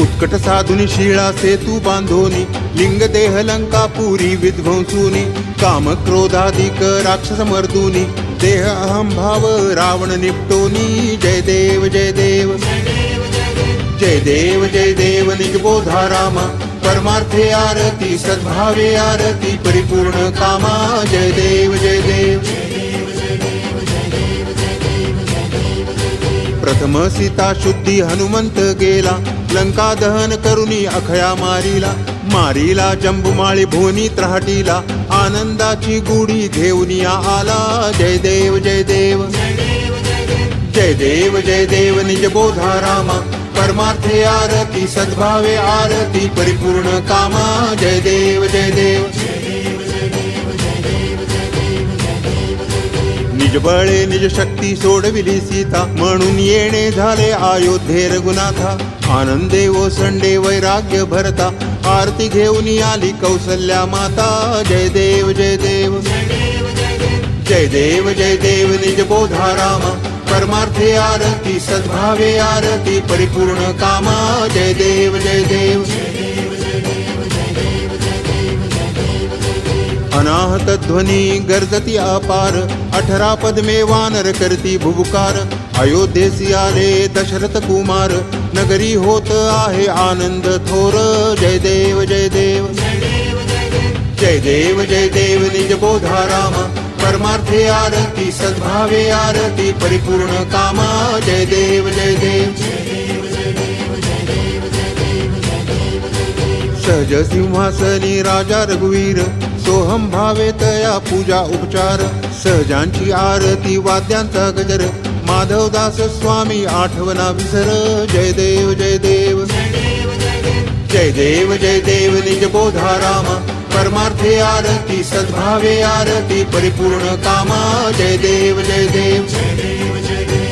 उत्कट साधुनी शिळा सेतू बांधोनी लिंग देह लंका पुरी विध्वंसुनी काम क्रोधाधिक राक्षस मर्दुनी देह अहम भाव रावण निपटोनी जय देव जय देव। जय देव जय देव निज बोधा रामा परमार्थे आरती सद्भावे आरती परिपूर्ण कामा जय देव जय देव। प्रथम सीता शुद्धी हनुमंत गेला लंका दहन करुनी अखया मारीला मारीला जंबुमाळी भुवनी त्राटीला आनंदाची गुढी घेऊनिया आला. जय देव जय देव. जय देव जय देव निज बोधा रामा. परमार्थे आरती सद्भावे आरती परिपूर्ण कामा. जय देव जय देव. निजबळे निज शक्ती सोडविली सीता. म्हणून येणे झाले अयोध्ये रघुनाथा. आनंदे ओसंडे संडे वैराग्य भरता. आरती घेऊन आली कौसल्या माता. जय देव जय देव. जय देव जय देव निज बोधा रामा परमार्थे आरती सद्भावे आरती परिपूर्ण कामा. जय देव जय देव. अनाहत ध्वनी गर्जती अपार. अठरा पद्मे वानर करती भुबुकार अयोध्येसी आले दशरथ कुमार. नगरी होत आहे आनंद थोर. जय देव जय देव. जय देव जय देव निज बोधा राम. परमार्थे आरती सद्भावे आरती परिपूर्ण कामा. जय देव जय देव. सहज सिंहासनी राजा रघुवीर सोहम भावे तया पूजा उपचार सहजांची आरती वाद्यांचा गजर माधवदास स्वामी आठवना विसर जय देव जय देव. जय देव जय देव निज बोधा राम परमार्थे आरती सद्भावे आरती परिपूर्ण कामा जय देव जय देव.